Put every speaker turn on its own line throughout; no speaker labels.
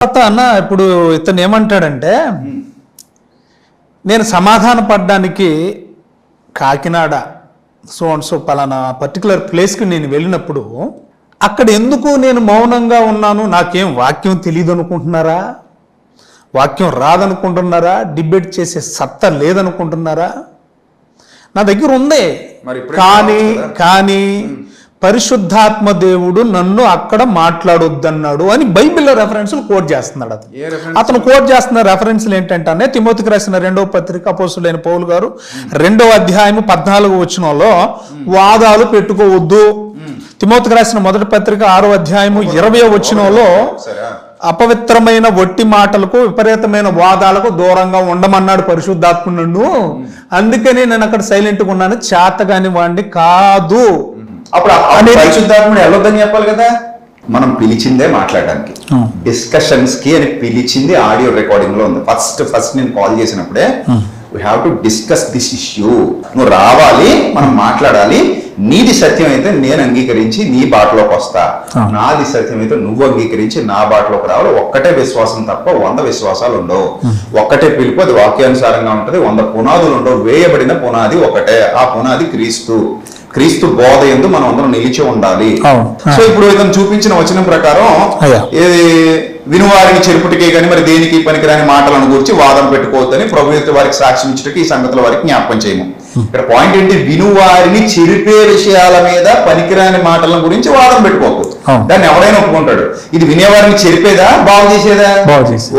తర్వాత అన్న ఇప్పుడు ఇతను ఏమంటాడంటే నేను సమాధాన పడడానికి కాకినాడ సో అండ్ సో పలానా పర్టికులర్ ప్లేస్కి నేను వెళ్ళినప్పుడు అక్కడ ఎందుకు నేను మౌనంగా ఉన్నాను? నాకేం వాక్యం తెలియదు అనుకుంటున్నారా? వాక్యం రాదనుకుంటున్నారా? డిబేట్ చేసే సత్తా లేదనుకుంటున్నారా? నా దగ్గర ఉంది. కానీ? కానీ పరిశుద్ధాత్మ దేవుడు నన్ను అక్కడ మాట్లాడొద్దన్నాడు అని బైబిల్లో రెఫరెన్స్లు కోట్ చేస్తున్నాడు అతను? అతను కోట్ చేస్తున్న రెఫరెన్స్లు ఏంటంటే తిమోతికి రాసిన రెండవ పత్రిక అపోసులైన పౌలు గారు రెండవ అధ్యాయం పద్నాలుగు వచనంలో వాదాలు పెట్టుకోవద్దు. తిమోతికి రాసిన మొదటి పత్రిక ఆరో అధ్యాయము ఇరవై వచనంలో
సరే.
అపవిత్రమైన వట్టి మాటలకు విపరీతమైన వాదాలకు దూరంగా ఉండమన్నాడు పరిశుద్ధాత్మ నన్ను. అందుకని నేను అక్కడ సైలెంట్గా ఉన్నాను. చేతగాని వాడిని కాదు.
అప్పుడు పరిశుద్ధాత్ముడు వెళ్ళొద్దని చెప్పాలి కదా? మనం పిలిచిందే మాట్లాడడానికి. డిస్కషన్స్కి అని పిలిచింది ఆడియో రికార్డింగ్లో ఉంది. ఫస్ట్ ఫస్ట్ నేను కాల్ చేసినప్పుడే we have to discuss this issue నువ్వు రావాలి మనం మాట్లాడాలి. నీది సత్యం అయితే నేను అంగీకరించి నీ బాటలోకి వస్తా. నాది సత్యం అయితే నువ్వు అంగీకరించి నా బాటలోకి రావాలి. ఒక్కటే విశ్వాసం తప్ప వంద విశ్వాసాలు ఉండవు. ఒక్కటే పిలుపు అది వాక్యానుసారంగా ఉంటది. వంద పునాదులు ఉండవు. వేయబడిన పునాది ఒకటే. ఆ పునాది క్రీస్తు. క్రీస్తు బోధ ఎందు మనం అందరం నిలిచి ఉండాలి. సో ఇప్పుడు ఇతను చూపించిన వచనం ప్రకారం. ఏది వినువారిని చెరుపుటికే కానీ మరి దేనికి పనికిరాని మాటలను గురించి వాదం పెట్టుకోవద్దని ప్రభు యొక్క వారికి సాక్ష్యం ఇచ్చటకి ఈ సంగతుల వారికి జ్ఞాపకం చేయము ఇక్కడ పాయింట్ ఏంటి? వినువారిని చెరిపే విషయాల మీద పనికిరాని మాటల గురించి వాదం పెట్టుకోకు. దాన్ని ఎవరైనా ఒప్పుకుంటాడు. ఇది వినేవారిని చెరిపేదా? బాగు చేసేదా.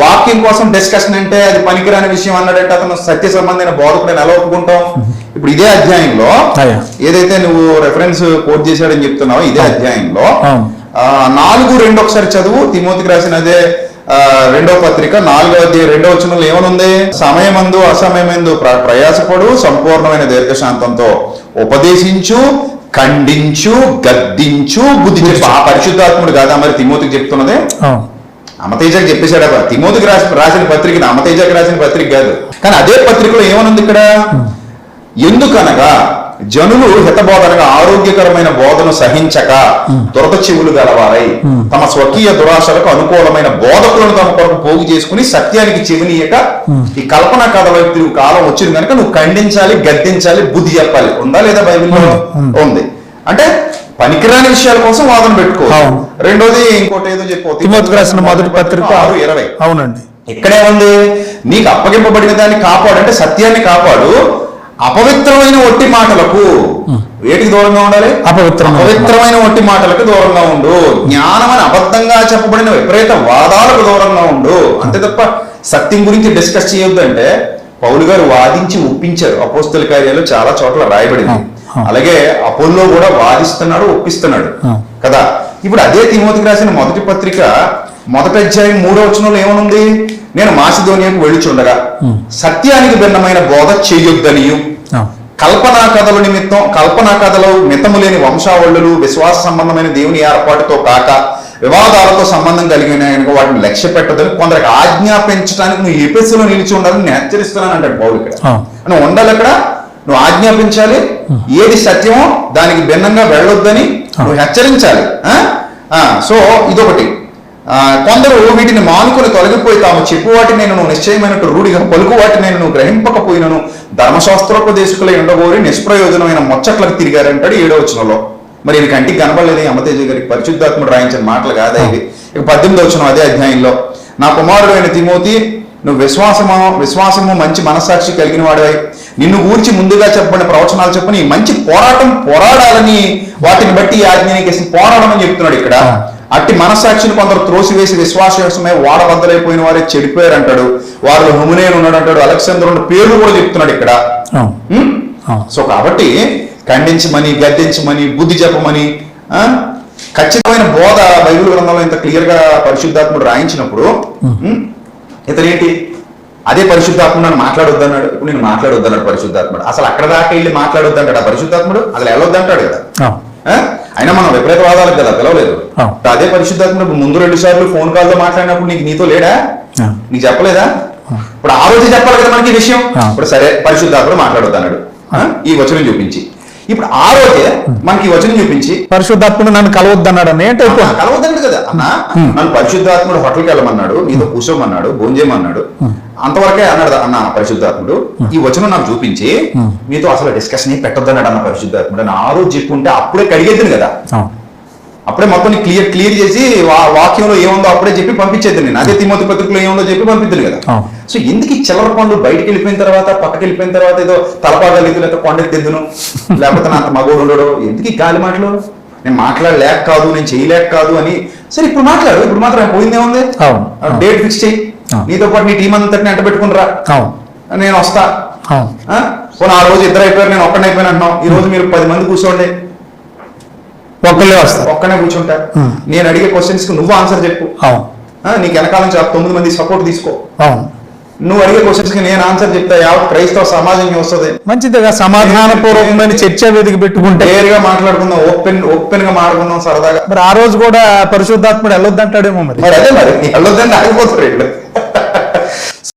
వాక్యం కోసం డిస్కషన్ అంటే అది పనికిరాని విషయం అన్నాడంటే అతను సత్య సంబంధమైన బోధకుడు ఎలా ఒప్పుకుంటాం? ఇప్పుడు ఇదే అధ్యాయంలో. ఏదైతే నువ్వు రెఫరెన్స్ కోట్ చేశాడని చెప్తున్నావో ఇదే అధ్యాయంలో నాలుగు రెండు ఒకసారి చదువు. తిమోతికి రాసిన అదే రెండో పత్రిక నాలుగో అధ్యాయం రెండో వచనంలో ఏమనుంది? సమయమందు అసమయమందు ప్ర- ప్రయాసపడు సంపూర్ణమైన దీర్ఘశాంతంతో ఉపదేశించు ఖండించు గద్దించు బుద్ధి చెప్పు. ఆ పరిశుద్ధాత్ముడు కాదా మరి తిమోతికి చెప్తున్నదే? అమతేజకి చెప్పేశాడు అబ్బా తిమోతికి రాసిన రాసిన పత్రిక అమతేజకి రాసిన పత్రిక కాదు. కానీ అదే పత్రికలో ఏమనుంది ఇక్కడ? ఎందుకనగా జనులు హితబోధనగా ఆరోగ్యకరమైన బోధను సహించక దురద చెవులు గలవారై తమ స్వకీయ దురాశలకు అనుకూలమైన బోధకులను తమ కొరకు పోగు చేసుకుని సత్యానికి చెవినీయక ఈ కల్పన కథ వైపు కాలం వచ్చింది కనుక నువ్వు ఖండించాలి గద్దించాలి బుద్ధి చెప్పాలి. ఉందా లేదా బైబిల్లో? ఉంది అంటే పనికిరాని విషయాల కోసం వాదన పెట్టుకో. రెండోది ఇంకోటి ఏదో చెప్పు
రాసిన మొదటి పత్రిక
ఆరు ఇరవై.
అవునండి.
ఇక్కడే ఉంది? నీకు అప్పగింపబడిన దాన్ని కాపాడు. అంటే సత్యాన్ని కాపాడు. అపవిత్రమైన ఒట్టి మాటలకు. వేటికి దూరంగా ఉండాలి?
అపవిత్రమైన
అపవిత్రమైన ఒట్టి మాటలకు దూరంగా ఉండు. జ్ఞానం అని అబద్ధంగా చెప్పబడిన విపరీత వాదాలకు దూరంగా ఉండు. అంతే తప్ప సత్యం గురించి డిస్కస్ చేయొద్దు అంటే పౌలు గారు వాదించి ఒప్పించారు. అపోస్తుల కార్యాలు చాలా చోట్ల రాయబడింది. అలాగే అపోల్లో కూడా వాదిస్తున్నాడు ఒప్పిస్తున్నాడు. కదా? ఇప్పుడు అదే తిమోతికి రాసిన మొదటి పత్రిక మొదటి అధ్యాయం మూడో వచనంలో ఏమనుంది? నేను మాసిధోనియాకు వెళ్ళుచుండగా సత్యానికి భిన్నమైన బోధ చేయొద్దనియు. కల్పనా కథల నిమిత్తం కల్పనా కథలు మితము లేని వంశావళులు విశ్వాస సంబంధమైన దేవుని ఏర్పాటుతో కాక వివాదాలతో సంబంధం కలిగిన వాటిని లక్ష్య పెట్టదని కొందరికి ఆజ్ఞాపించడానికి నువ్వు ఎపిసలో నిలిచి ఉండాలని నేను హెచ్చరిస్తున్నాను అంటాడు పౌలు ఇక్కడ. నువ్వు ఉండాలి అక్కడ నువ్వు ఆజ్ఞాపించాలి. ఏది సత్యమో దానికి భిన్నంగా వెళ్ళొద్దని నువ్వు హెచ్చరించాలి. సో ఇదొకటి. కొందరు వీటిని మానుకొని తొలగిపోయి తాము చెప్పు వాటి నేను నువ్వు నిశ్చయమైనట్టు రూఢిగా పలుకు వాటి నేను నువ్వు గ్రహింపకపోయినను. ధర్మశాస్త్రోపదేశకులై ఉండబోరి నిష్ప్రయోజనమైన ముచ్చట్లకు తిరిగారంటాడు ఏడో వచనంలో. మరి ఇది కంటికి కనబడలేదు అమతేజ గారికి పరిశుద్ధాత్ముడు రాయించిన మాటలు కాదా ఇవి? ఇక పద్దెనిమిది వచ్చిన అదే అధ్యాయంలో. నా కుమారుడు అయిన తిమోతి నువ్వు విశ్వాసము విశ్వాసము మంచి మనస్సాక్షి కలిగిన వాడివై. నిన్ను గూర్చి ముందుగా చెప్పబడిన ప్రవచనాలు చెప్పని మంచి పోరాటం పోరాడాలని వాటిని బట్టి ఈ ఆజ్ఞ నీకు వేసి పోరాడమని చెప్తున్నాడు ఇక్కడ. అట్టి మనస్సాక్షిని కొందరు త్రోసివేసి విశ్వాసమే వాడబద్దలైపోయిన వారే చెడిపోయారు అంటాడు వారిలో హుమునేను ఉన్నాడు అంటాడు అలెక్సాందర్ పేర్లు కూడా చెప్తున్నాడు ఇక్కడ. సో కాబట్టి ఖండించమని గద్దించమని బుద్ధి చెప్పమని ఖచ్చితమైన బోధ బైబిల్ గ్రంథంలో ఇంత క్లియర్గా పరిశుద్ధాత్ముడు రాయించినప్పుడు? ఇతనేంటి? అదే పరిశుద్ధాత్ముడు నన్ను మాట్లాడొద్దన్నాడు. ఇప్పుడు నేను మాట్లాడొద్దన్నాడు పరిశుద్ధాత్ముడు. అసలు అక్కడ దాకా వెళ్ళి మాట్లాడొద్దంటాడు ఆ పరిశుద్ధాత్ముడు? అసలు వెళ్ళొద్దంటాడు కదా? అయినా మనం విపరీతవాదాలకు కదా పిలవలేదు. అదే పరిశుద్ధాత్ముడు ముందు రెండు సార్లు ఫోన్ కాల్లో మాట్లాడినప్పుడు నీకు నీతో లేడా. నీకు చెప్పలేదా? ఇప్పుడు ఆ రోజు చెప్పాలి కదా మనకి ఈ విషయం. ఇప్పుడు సరే పరిశుద్ధాత్ముడు మాట్లాడొద్దు అన్నాడు ఆ? ఈ వచనం చూపించి. ఇప్పుడు ఆ రోజే మనకి వచనం చూపించి
పరిశుద్ధాత్ముడు నన్ను కలవద్దన్నాడని ఏంటైపో
అన్న, కలవద్దండి కదా అన్న నన్ను పరిశుద్ధాత్ముడు హోటల్కి వెళ్ళమన్నాడు నీతో కూర్చోమన్నాడు భోంచేయమన్నాడు. అంతవరకే అన్నాడు అన్న పరిశుద్ధాత్ముడు ఈ వచనం నాకు చూపించి మీతో అసలు డిస్కషన్ పెట్టొద్దన్నాడు అన్న పరిశుద్ధాత్ముడు అని ఆ రోజు చెప్పుంటే అప్పుడే కడిగేద్దును కదా. అప్పుడే మొత్తం క్లియర్ క్లియర్ చేసి వాక్యంలో ఏముందో అప్పుడే చెప్పి పంపించేద్దు నేను. అదే తిమోతి పత్రికలో ఏముందో చెప్పి పంపిద్దును కదా. సో ఎందుకు ఈ చిల్లర పనులు బయటికి వెళ్ళిపోయిన తర్వాత పక్కకి వెళ్ళిపోయిన తర్వాత ఏదో తలపాగలేదు లేకపోతే కొండెత్తెద్దును లేకపోతే నా అంత మగోడు ఉండడు? ఎందుకు ఈ గాలి మాటలు? నేను మాట్లాడలేక కాదు నేను చేయలేక కాదు అని. సరే ఇప్పుడు మాట్లాడు. ఇప్పుడు మాత్రం పోయిందేముంది
అవును.
డేట్ ఫిక్స్ చేయి. నీతో పాటు నీ టీం అంతటిని అంట పెట్టుకుని రా
అవును.
నేను వస్తా? పోనీ ఆ రోజు ఇద్దరు అయిపోయారు నేను అంటున్నావు. ఈ రోజు మీరు పది మంది కూర్చోండి.
ఒక్కళ్ళే వస్తారు.
ఒక్కనే కూర్చుంటా
Hmm.
నేను అడిగే క్వశ్చన్స్కి నువ్వు ఆన్సర్ చెప్పు.
అవును.
నీకు వెనకాల నుంచి ఆ తొమ్మిది మంది సపోర్ట్ తీసుకో.
అవును.
నువ్వు అడిగే క్వశ్చన్స్కి నేను ఆన్సర్ చెప్తా యావత్ క్రైస్తవ సమాజం వస్తుంది.
మంచిదిగా సమాధానపూర్వకమైన చర్చ వేదిక పెట్టుకుంటే.
గా మాట్లాడుకుందాం ఓపెన్ ఓపెన్గా మాట్లాడుకుందాం సరదాగా.
మరి ఆ రోజు కూడా పరిశుద్ధాత్ముడు వెళ్ళొద్దంటాడేమో మరి.
మరి అదే మరి వెళ్ళొద్దని ఆగిపోతారు